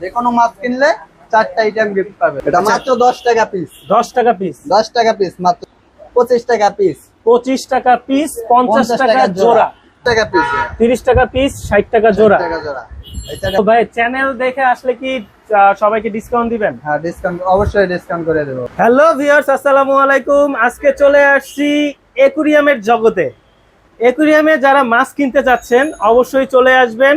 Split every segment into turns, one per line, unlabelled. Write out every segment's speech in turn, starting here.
যে কোনো মাছ কিনলে চারটা আইটেম গিফট পাবে। এটা মাত্র দশ টাকা পিস
দশ টাকা পিস
দশ টাকা পিস মাত্র পঁচিশ টাকা পিস
পঁচিশ টাকা পিস পঞ্চাশ টাকা জোড়া।
টাকা পিস
তিরিশ টাকা পিস ষাট টাকা জোড়া। ভাই চ্যানেল দেখে আসলে কি সবাইকে ডিসকাউন্ট দিবেন?
হ্যাঁ ডিসকাউন্ট অবশ্যই ডিসকাউন্ট করে দেবো।
হ্যালো ভিউয়ার্স আসসালামু আলাইকুম। আজকে চলে আসছি একুরিয়ামের জগতে। একুরিয়ামে যারা মাছ কিনতে যাচ্ছেন অবশ্যই চলে আসবেন।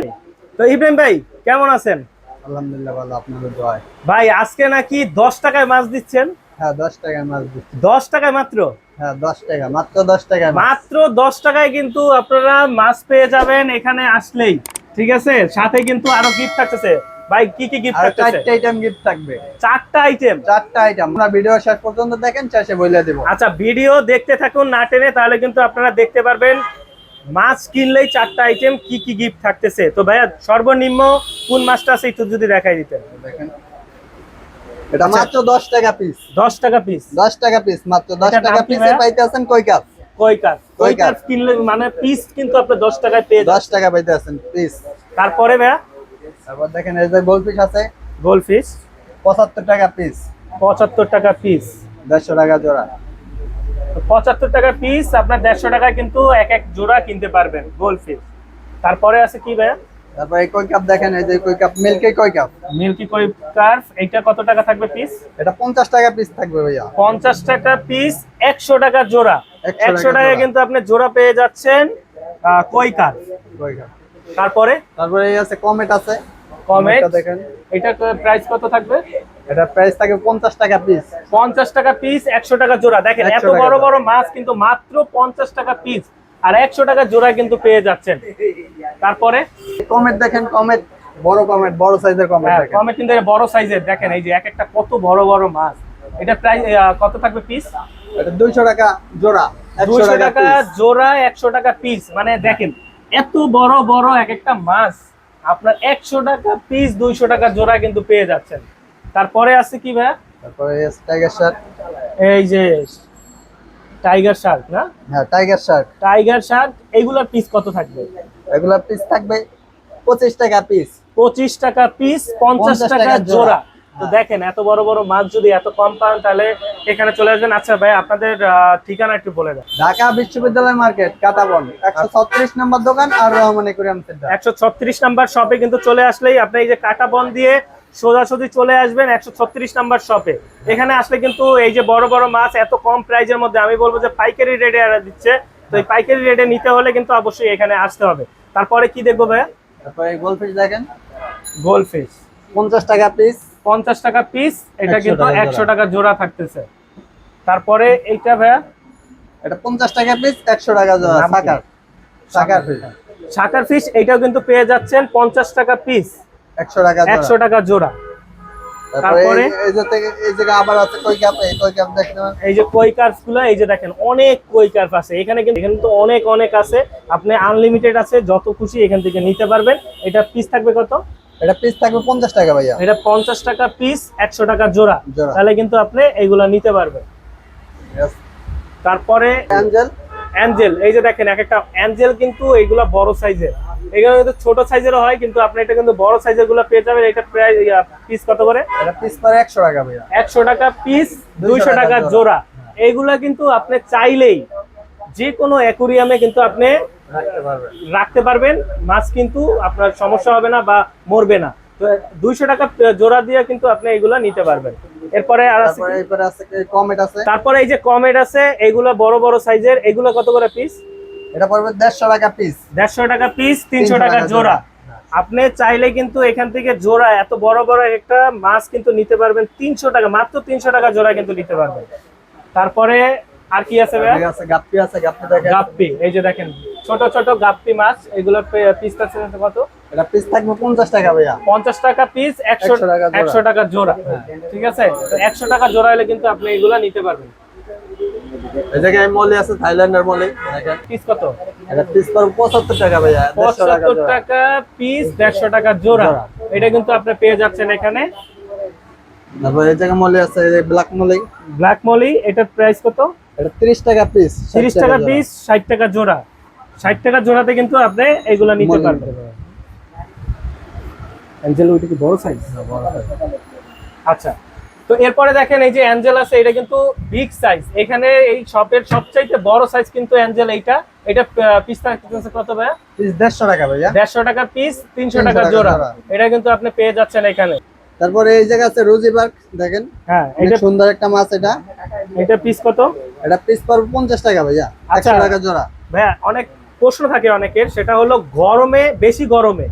তো ইব্রাহিম ভাই কেমন আছেন?
আলহামদুলিল্লাহ ভালো আপনাদের দোয়ায়।
ভাই আজকে নাকি দশ টাকায় মাছ দিচ্ছেন?
হ্যাঁ দশ টাকায় মাছ দিচ্ছি।
দশ টাকায় মাত্র?
হ্যাঁ দশ টাকা মাত্র দশ টাকায়
মাত্র দশ টাকায় কিন্তু আপনারা মাছ পেয়ে যাবেন এখানে আসলেই ঠিক আছে? সাথে কিন্তু আরও গিফট থাকতেছে। ভাই কি কি গিফট থাকতেছে?
চারটা আইটেম গিফট থাকবে।
চারটা আইটেম
চারটা আইটেম আমরা ভিডিও শেষ পর্যন্ত দেখেন শেষে বলে দেবো।
আচ্ছা ভিডিও দেখতে থাকুন না টেনে তাহলে কিন্তু আপনারা দেখতে পারবেন মাছ কিনলেই চারটা আইটেম কি কি গিফট থাকতেছে? তো ভাইয়া সর্বনিম্ন কোন মাছটা আছে একটু যদি দেখাই দিতেন?
দেখেন। এটা মাত্র দশ টাকা পিস
দশ টাকা পিস
দশ টাকা পিস মাত্র দশ
এটার
টাকা পিসে? পাইতে আছেন কই কাপ?
কই কাপ? কই
কাপ।
কিনলে মানে পিস কিন্তু আপনি দশ টাকায় পেয়ে যাবেন।
দশ টাকা পাইতে আছেন পিস
তারপরে ভাইয়া?
তারপর দেখেন এই যে গোল পিস আছে।
গোল ফিশ
পঁচাত্তর টাকা পিস
পঁচাত্তর টাকা পিস
দেড়শো টাকা জোড়া।
পঁচাত্তর টাকা পিস আপনার দেড়শো টাকায় কিন্তু এক এক জোড়া কিনতে পারবেন গোল ফিশ তারপরে আছে কি ভাইয়া?
তারপর এই কই কাপ দেখেন এই যে কই কাপ মিল্কি কই কাপ
মিল্কি কই কত টাকা থাকবে পিস
এটা পঞ্চাশ টাকা পিস থাকবে ভাইয়া।
টাকা পিস একশো টাকা জোড়া।
100
একশো
টাকা
টাকায় কিন্তু আপনি জোড়া পেয়ে যাচ্ছেন আহ, কই কার্ভ
কই কাপ
তারপরে?
তারপরে এই আছে কমেট আছে।
কমেট
কমেটটা দেখেন।
এটা প্রাইস কত থাকবে?
এটা প্রাইস থাকবে পঞ্চাশ টাকা পিস
পঞ্চাশ টাকা পিস একশো টাকা জোড়া। দেখেন এত বড় বড় মাছ কিন্তু মাত্র পঞ্চাশ টাকা পিস আর একশো টাকা জোড়া কিন্তু পেয়ে যাচ্ছেন। তারপরে?
কমেট দেখেন কমেট বড় কমেট বড় সাইজের কমেট
হ্যাঁ কমেট কিন্তু বড় সাইজের। দেখেন এই যে এক একটা কত বড় বড় মাছ। এটা প্রাইস কত থাকবে পিস
দুইশো টাকা জোড়া টাকা
টাকা জোড়া একশো টাকা পিস মানে দেখেন এত বড় বড় এক একটা মাছ। আপনার একশো টাকা পিস দুইশো টাকা জোড়া কিন্তু পেয়ে যাচ্ছেন। তারপরে আছে কি ভাইয়া?
তারপরে টাইগার শার্ক
এই যে টাইগার শার্ক না?
হ্যাঁ টাইগার শার্ক
টাইগার শার্ক এইগুলোর পিস কত থাকবে?
এগুলা পিস থাকবে পঁচিশ টাকা পিস
পঁচিশ টাকা পিস পঞ্চাশ
50
টাকা জোড়া। তো দেখেন এত বড় বড় মাছ যদি এত কম পান তাহলে এখানে চলে আসবেন। আচ্ছা ভাই আপনাদের ঠিকানা একটু বলে দেন।
ঢাকা বিশ্ববিদ্যালয় মার্কেট কাটাবন একশো ছত্রিশ নম্বর দোকান আর রহমান একুরিয়াম সেন্টার
একশো ছত্রিশ নাম্বার শপে কিন্তু চলে আসলেই আপনি এই যে কাটা বন দিয়ে সোজাসুজি চলে আসবেন একশো ছত্রিশ নাম্বার শপে এখানে আসলে কিন্তু এই যে বড় বড় মাছ এত কম প্রাইজের মধ্যে আমি বলব যে পাইকারি রেটে এরা দিচ্ছে। তো এই পাইকারি রেটে নিতে হলে কিন্তু অবশ্যই এখানে আসতে হবে। তারপরে কি দেখব ভাইয়া?
তারপরে গোলফিশ দেখেন।
গোল ফিশ
পঞ্চাশ টাকা পিস
পঞ্চাশ টাকা পিস এটা কিন্তু একশো টাকা জোড়া থাকতেছে। তারপরে এইটা ভাইয়া?
এটা পঞ্চাশ টাকা পিস একশো টাকা জোড়া সাকার। সাকার
ফিশ এইটাও কিন্তু পেয়ে যাচ্ছেন পঞ্চাশ টাকা পিস
একশো টাকা
একশো
জোড়া
টাকা জোড়া।
তারপরে
তারপরে?
এই- যে থেকে- এই জায়গা আবার আছে কই কাপ এই কই কাপ দেখতে
এই যে কই কার্ভগুলো এই যে দেখেন অনেক কই কার্ভ আছে। এখানে কিন্তু এখানে তো অনেক অনেক আছে। আপনি আনলিমিটেড আছে যত খুশি এখান থেকে নিতে পারবেন। এটা পিস থাকবে কত?
এটা পিস থাকবে পঞ্চাশ টাকা ভাইয়া।
এটা পঞ্চাশ টাকা পিস একশো টাকা জোড়া।
জোড়া।
তাহলে কিন্তু আপনি এইগুলা নিতে পারবেন। তারপরে
অ্যাঞ্জেল
অ্যাঞ্জেল এই যে দেখেন এক একটা অ্যাঞ্জেল কিন্তু এইগুলা বড় সাইজের এগুলো কিন্তু ছোট সাইজেরও হয় কিন্তু আপনি এটা কিন্তু বড় সাইজেরগুলো পেয়ে যাবেন। এটা প্রায় পিস কত করে?
এটা পিস পরে টাকা ভাইয়া।
টাকা পিস
200
দুইশো
টাকা জোড়া।
এইগুলা কিন্তু আপনি চাইলেই যে কোনো অ্যাকুরিয়ামে কিন্তু আপনি
রাখতে পারবেন।
মাছ কিন্তু আপনার সমস্যা হবে না বা মরবে না। তো দুইশো টাকা জোড়া দিয়ে কিন্তু আপনি এগুলা নিতে পারবেন। এরপরে আর আছে
তারপরে এরপরে আছে কমেট আছে?
তারপরে এই যে কমেট আছে এগুলো বড় বড় সাইজের এগুলো কত করে পিস
এটা পড়বে দেড়শো টাকা পিস
দেড়শো টাকা পিস
300
টাকা জোড়া। আপনি চাইলে কিন্তু এখান থেকে জোড়া এত বড় বড় একটা মাছ কিন্তু নিতে পারবেন। তিনশো টাকা মাত্র তিনশো টাকা জোড়া কিন্তু নিতে পারবেন। তারপরে আর কি আছে?
ঠিক আছে গাপ্পি আছে গাপ্পি দেখেন।
গাপ্পি এই যে দেখেন ছোট ছোট গাপ্পি মাছ এগুলো পিস আছে কত?
এটা পিস থাকবে পঞ্চাশ টাকা ভাইয়া।
পঞ্চাশ টাকা পিস একশো
100 টাকা জোড়া।
একশো টাকা জোড়া। ঠিক আছে? তো একশো টাকা জোড়া হলে কিন্তু আপনি এগুলা নিতে পারবেন।
এই জায়গায় মলি আছে থাইল্যান্ডের মলি।
পিস কত?
এটা পিস পঁচাত্তর টাকা ভাইয়া দেড়শো টাকা
পিস দেড়শো টাকা জোড়া। এটা কিন্তু আপনি পেয়ে যাচ্ছেন এখানে।
তারপর এই জায়গায় মলি আছে ব্ল্যাক মলি।
ব্ল্যাক মলি এটার প্রাইস কত?
এটা তিরিশ টাকা পিস
তিরিশ টাকা পিস ষাট টাকা জোড়া। ষাট টাকা জোড়াতে কিন্তু আপনি এগুলা নিতে পারবেন। অ্যাঞ্জেল ওইটা কি বড় সাইজ আচ্ছা। তো এরপরে দেখেন এই যে অ্যাঞ্জেল আছে এটা কিন্তু বিগ সাইজ এখানে এই শপের সবচাইতে বড় সাইজ কিন্তু অ্যাঞ্জেল এইটা। এটা পিস থাকতেছে কত ভাইয়া?
পিস দেড়শো টাকা ভাইয়া।
দেড়শো টাকা পিস তিনশো
300
টাকা জোড়া। এটা কিন্তু আপনি পেয়ে যাচ্ছেন এখানে।
তারপরে এই জায়গা আছে রোজি পার্ক দেখেন।
হ্যাঁ এটা
সুন্দর একটা মাছ এটা।
এটা পিস কত?
এটা পিস পড়বে পঞ্চাশ টাকা ভাইয়া।
আচ্ছা।
একশো টাকা জোড়া।
ভাইয়া অনেক প্রশ্ন থাকে অনেকের। সেটা হলো গরমে বেশি গরমে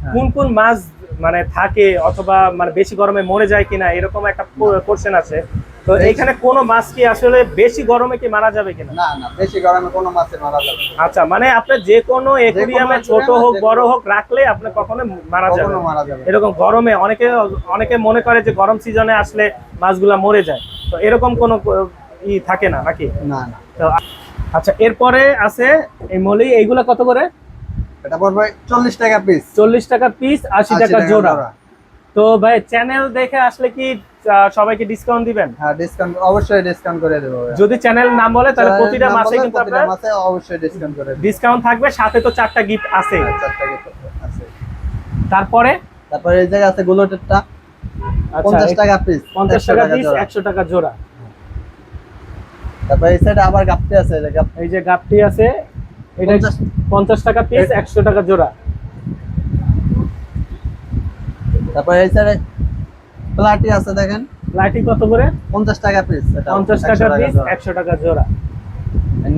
হ্যাঁ।
কোন কোন মাছ মানে থাকে অথবা মানে বেশি গরমে মরে যায় কিনা এরকম একটা কোশ্চেন আছে। তো এখানে কোন মাছ কি আসলে বেশি গরমে কি মারা যাবে কিনা?
না না বেশি গরমে কোনো মাছের মারা যাবে না।
আচ্ছা মানে আপনি যে কোনো একুরিয়ামে ছোট হোক বড় হোক রাখলে আপনি কখনো মারা যাবে
কখনো
না।
মারা যাবে
এরকম গরমে অনেকে অনেকে মনে করে যে গরম সিজনে আসলে মাছগুলা মরে যায়। তো এরকম কোনো ই থাকে না নাকি?
না না।
তো আচ্ছা এরপরে আছে এই মলি এইগুলা কত করে?
এটা পড়বে চল্লিশ টাকা পিস
চল্লিশ টাকা পিস আশি টাকা জোড়া। তো ভাই চ্যানেল দেখে আসলে কি সবাইকে ডিসকাউন্ট দিবেন?
হ্যাঁ ডিসকাউন্ট অবশ্যই ডিসকাউন্ট করে দেবো
যদি চ্যানেল নাম বলে তাহলে প্রতিটা মাসে কিন্তু আপনার
মাসে অবশ্যই ডিসকাউন্ট করে দেবো।
ডিসকাউন্ট থাকবে সাথে তো চারটা গিফট আছে।
হ্যাঁ, চারটা gift আছে।
তারপরে?
তারপরে এই জায়গা আছে গুলোটেরটা।
আচ্ছা,
পঞ্চাশ
এই-
টাকা পিস
পঞ্চাশ টাকা পিস একশো টাকা জোড়া।
তারপরে এই সাইডে আবার গাপ্তি আছে এই যে গাপ-
এই যে গাপটি আছে এটা
পঞ্চাশ।
পঞ্চাশ টাকা পিস
এ-
একশো টাকা জোড়া।
তারপরে এই সাইডে প্লাটি আছে দেখেন।
লাইটি কত করে?
পঞ্চাশ টাকা পিস
পঞ্চাশ টাকা পিস একশো টাকা জোড়া।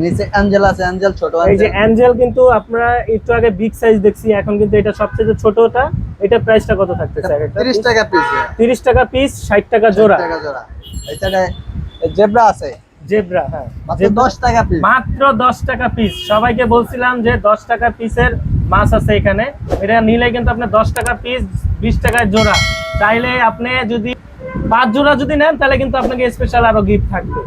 নিচে অ্যাঞ্জেল আছে অ্যাঞ্জেল ছোট
এই যে
অ্যাঞ্জেল
কিন্তু আপনারা একটু আগে বিগ সাইজ দেখছি এখন কিন্তু এটা সবচেয়ে ছোটটা এটা প্রাইসটা কত
তিরিশ টাকা পিস
তিরিশ টাকা পিস ষাট টাকা জোড়া।
টাকা জোড়া। জেব্রা আছে।
জেব্রা হ্যাঁ।
দশ টাকা পিস
মাত্র দশ টাকা পিস সবাইকে বলছিলাম যে দশ টাকা পিসের মাছ আছে এখানে। এটা নিলে কিন্তু আপনি দশ টাকা পিস বিশ টাকায় জোড়া। চাইলে আপনি যদি পাঁচ জোড়া যদি নেন তাহলে কিন্তু আপনাকে স্পেশাল আরও গিফট থাকবে।